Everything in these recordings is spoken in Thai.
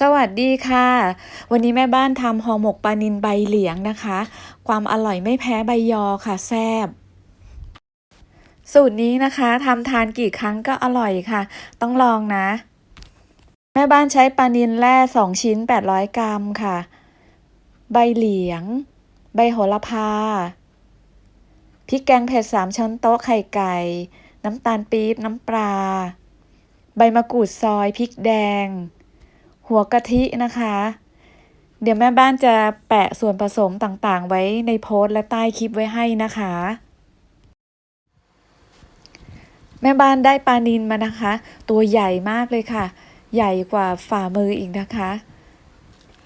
สวัสดีค่ะ วันนี้แม่บ้านทำห่อหมกปลานิลใบเหลียงนะคะ ความอร่อยไม่แพ้ใบยอค่ะแซ่บสูตรนี้นะคะทำทานกี่ครั้งก็อร่อยค่ะ ต้องลองนะ แม่บ้านใช้ปลานิลแร่2ชิ้น 800 กรัมค่ะ ใบเหลียง ใบโหระพาพริกแกงเผ็ด3ช้อนโต๊ะไข่ไก่ น้ำตาลปี๊บน้ำปลา ใบมะกรูดซอยพริกแดง หัวกะทินะคะ เดี๋ยวแม่บ้านจะแปะส่วนผสมต่างๆ ไว้ในโพสต์และใต้คลิปไว้ให้นะคะ แม่บ้านได้ปลานินมานะคะ ตัวใหญ่มากเลยค่ะ ใหญ่กว่าฝ่ามืออีกนะคะ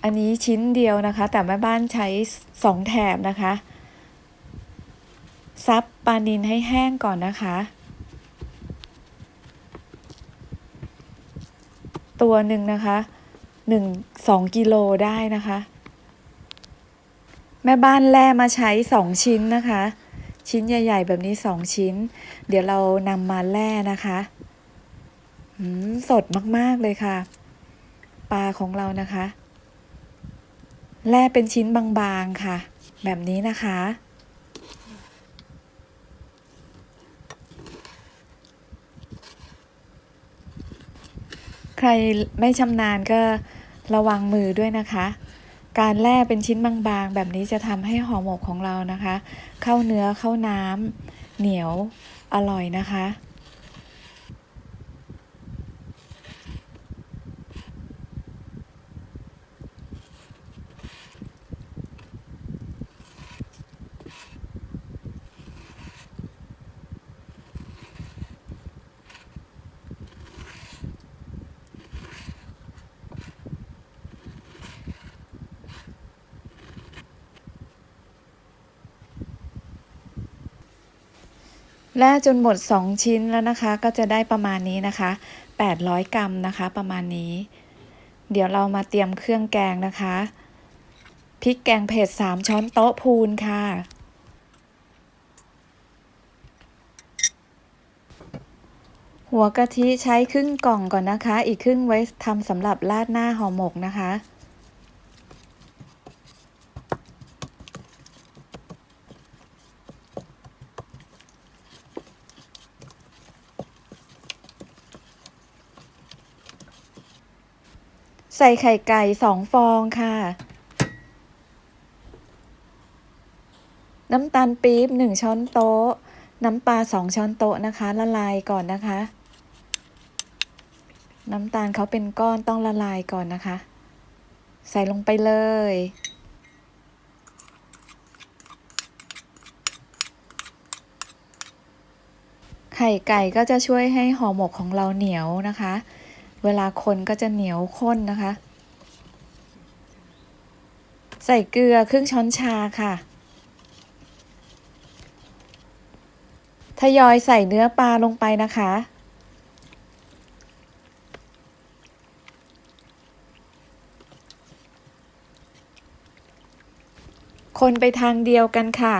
อันนี้ชิ้นเดียวนะคะ แต่แม่บ้านใช้สองแถบนะคะซับปลานินให้แห้งก่อนนะคะ ตัวหนึ่งนะคะ หนึ่งสองกิโลได้นะคะ แม่บ้านแล่มาใช้สองชิ้นนะคะ ชิ้นใหญ่ ๆ แบบนี้สองชิ้น เดี๋ยวเรานำมาแล่นะคะสดมากๆเลยค่ะ ปลาของเรานะคะ แล่เป็นชิ้นบางๆค่ะ แบบนี้นะคะใครไม่ชำนาญก็ ระวังมือด้วยนะคะ การแล่เป็นชิ้นบางๆ แบบนี้จะทำให้ห่อหมกของเรานะคะ เข้าเนื้อเข้าน้ำเหนียวอร่อยนะคะ แล่จนหมด 2 ชิ้นแล้วนะคะ ก็จะได้ประมาณนี้นะคะ 800 กรัมนะคะ ประมาณนี้ เดี๋ยวเรามาเตรียมเครื่องแกงนะคะพริกแกงเผ็ด 3 ช้อนโต๊ะพูนค่ะ หัวกะทิใช้ครึ่งกล่องก่อนนะคะ อีกครึ่งไว้ทำสำหรับราดหน้าห่อหมกนะคะ ใส่ไข่ไก่สองฟองค่ะ น้ำตาลปี๊บหนึ่งช้อนโต๊ะ น้ำปลาสองช้อนโต๊ะนะคะ ละลายก่อนนะคะ น้ำตาลเขาเป็นก้อนต้องละลายก่อนนะคะ ใส่ลงไปเลยไข่ไก่ก็จะช่วยให้ห่อหมกของเราเหนียวนะคะ เวลาคนก็จะเหนียวข้นนะคะ ใส่เกลือครึ่งช้อนชาค่ะ ทยอยใส่เนื้อปลาลงไปนะคะ คนไปทางเดียวกันค่ะ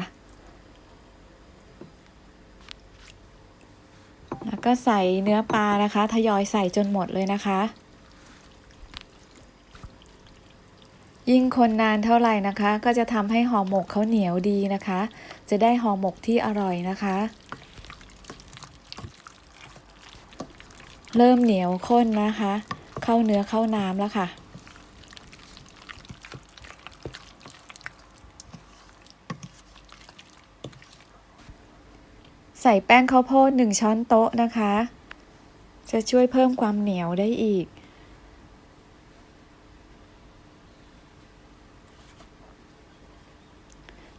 แล้วก็ใส่เนื้อปลานะคะ ทยอยใส่จนหมดเลยนะคะ ยิ่งคนนานเท่าไหร่นะคะ ก็จะทำให้ห่อหมกเขาเหนียวดีนะคะ จะได้ห่อหมกที่อร่อยนะคะ เริ่มเหนียวข้นนะคะ เข้าเนื้อเข้าน้ำแล้วค่ะ ใส่แป้งข้าวโพดหนึ่งช้อนโต๊ะนะคะ จะช่วยเพิ่มความเหนียวได้อีก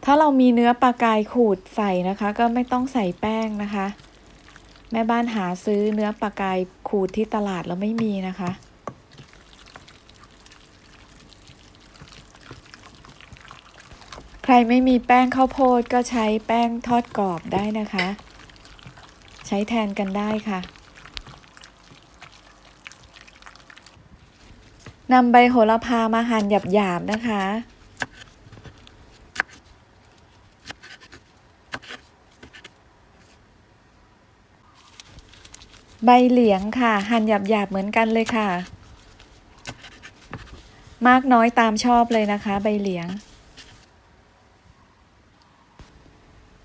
ถ้าเรามีเนื้อปลากายขูดใส่นะคะ ก็ไม่ต้องใส่แป้งนะคะ แม่บ้านหาซื้อเนื้อปลากายขูดที่ตลาดแล้วไม่มีนะคะใครไม่มีแป้งข้าวโพดก็ใช้แป้งทอดกรอบได้นะคะ ใช้แทนกันได้ค่ะนำใบโหระพามาหั่นหยาบๆนะคะ ใบเหลียงค่ะ หั่นหยาบๆเหมือนกันเลยค่ะ มากน้อยตามชอบเลยนะคะ ใบเหลียง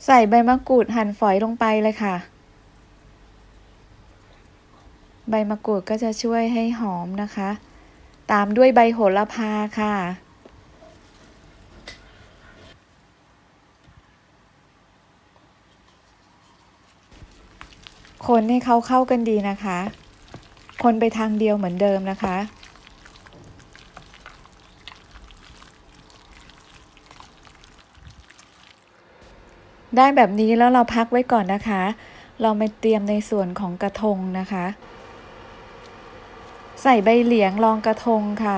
ใส่ใบมะกรูดหั่นฝอยลงไปเลยค่ะ ใบมะกรูดก็จะช่วยให้หอมนะคะ ตามด้วยใบโหระพาค่ะ คนให้เขาเข้ากันดีนะคะ คนไปทางเดียวเหมือนเดิมนะคะได้แบบนี้แล้วเราพักไว้ก่อนนะคะ เรามาเตรียมในส่วนของกระทงนะคะ ใส่ใบเหลียงรองกระทงค่ะ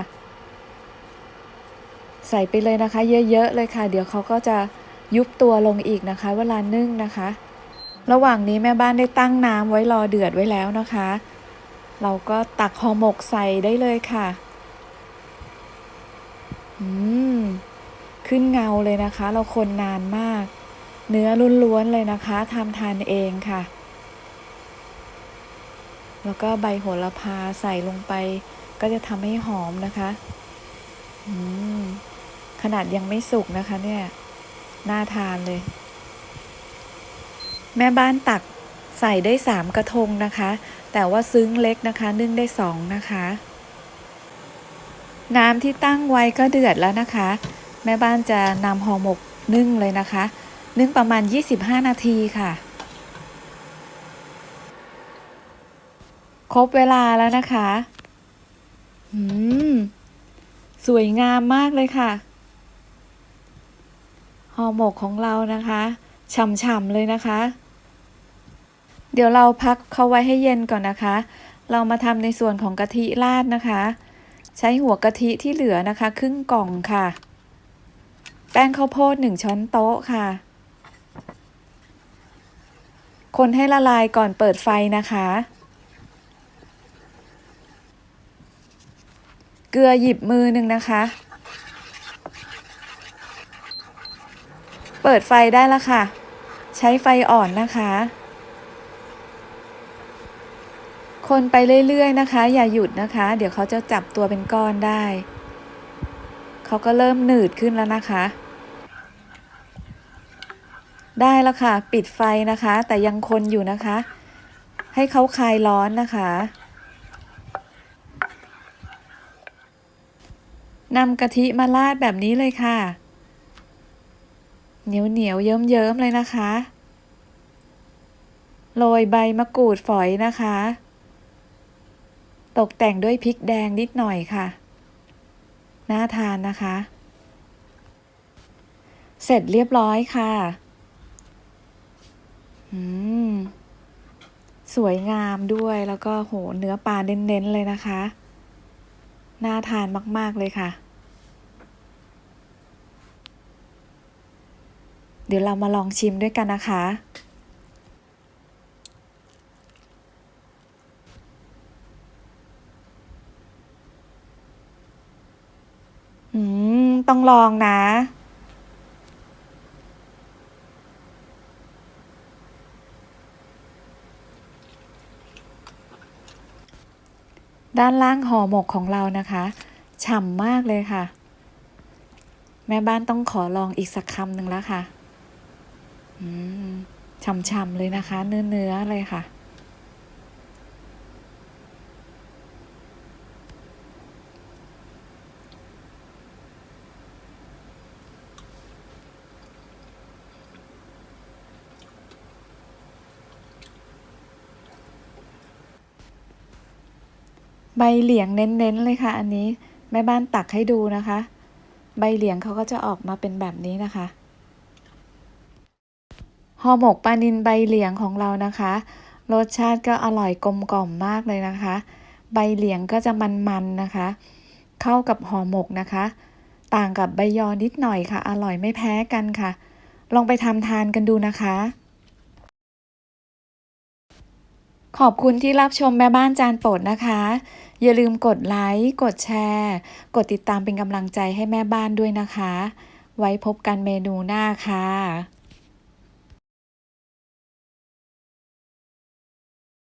ใส่ไปเลยนะคะ เยอะๆเลยค่ะ เดี๋ยวเขาก็จะยุบตัวลงอีกนะคะ เวลานึ่งนะคะ ระหว่างนี้แม่บ้านได้ตั้งน้ำไว้รอเดือดไว้แล้วนะคะ เราก็ตักห่อหมกใส่ได้เลยค่ะอืมขึ้นเงาเลยนะคะ เราคนนานมาก เนื้อล้วนๆเลยนะคะทำทานเองค่ะ แล้วก็ใบโหระพาใส่ลงไป ก็จะทำให้หอมนะคะขนาดยังไม่สุกนะคะ เนี่ย น่าทานเลย แม่บ้านตักใส่ได้สามกระทงนะคะ แต่ว่าซึ้งเล็กนะคะ นึ่งได้สองนะคะ น้ำที่ตั้งไว้ก็เดือดแล้วนะคะ แม่บ้านจะนำห่อหมกนึ่งเลยนะคะ นึ่งประมาณ 25 นาทีค่ะ ครบเวลาแล้วนะคะอืมสวยงามมากเลยค่ะห่อหมกของเรานะคะฉ่ำๆเลยนะคะ เดี๋ยวเราพักเขาไว้ให้เย็นก่อนนะคะ เรามาทำในส่วนของกะทิราดนะคะ ใช้หัวกะทิที่เหลือนะคะ ครึ่งกล่องค่ะ แป้งข้าวโพดหนึ่งช้อนโต๊ะค่ะ คนให้ละลายก่อนเปิดไฟนะคะ เกลือหยิบมือหนึ่งนะคะ เปิดไฟได้แล้วค่ะ ใช้ไฟอ่อนนะคะ คนไปเรื่อยๆนะคะ อย่าหยุดนะคะ เดี๋ยวเขาจะจับตัวเป็นก้อนได้ เขาก็เริ่มหนืดขึ้นแล้วนะคะ ได้แล้วค่ะ ปิดไฟนะคะ แต่ยังคนอยู่นะคะ ให้เขาคลายร้อนนะคะ นำกะทิมาราดแบบนี้เลยค่ะ เหนียวเหนียวเยิ้มเยิ้มเลยนะคะ โรยใบมะกรูดฝอยนะคะ ตกแต่งด้วยพริกแดงนิดหน่อยค่ะ น่าทานนะคะ เสร็จเรียบร้อยค่ะ อืม สวยงามด้วยแล้วก็โหเนื้อปลาเน้นๆเลยนะคะ น่าทานมาก ๆ เลยค่ะ เดี๋ยวเรามาลองชิมด้วยกันนะคะ อืม ต้องลองนะ ด้านล่างห่อหมกของเรานะคะฉ่ำมากเลยค่ะ แม่บ้านต้องขอลองอีกสักคำหนึ่งแล้วค่ะ อืมฉ่ำๆเลยนะคะ เนื้อๆเลยค่ะ ใบเหลียงเน้นๆเลยค่ะ อันนี้แม่บ้านตักให้ดูนะคะ ใบเหลียงเขาก็จะออกมาเป็นแบบนี้นะคะห่อหมกปลานินใบเหลียงของเรานะคะ รสชาติก็อร่อยกลมกล่อมมากเลยนะคะ ใบเหลียงก็จะมันๆนะคะ เข้ากับห่อหมกนะคะ ต่างกับใบยอนิดหน่อยค่ะ อร่อยไม่แพ้กันค่ะ ลองไปทำทานกันดูนะคะ ขอบคุณที่รับชมแม่บ้านจานโปรดนะคะ อย่าลืมกดไลค์ กดแชร์ กดติดตามเป็นกำลังใจให้แม่บ้านด้วยนะคะ ไว้พบกันเมนูหน้าค่ะ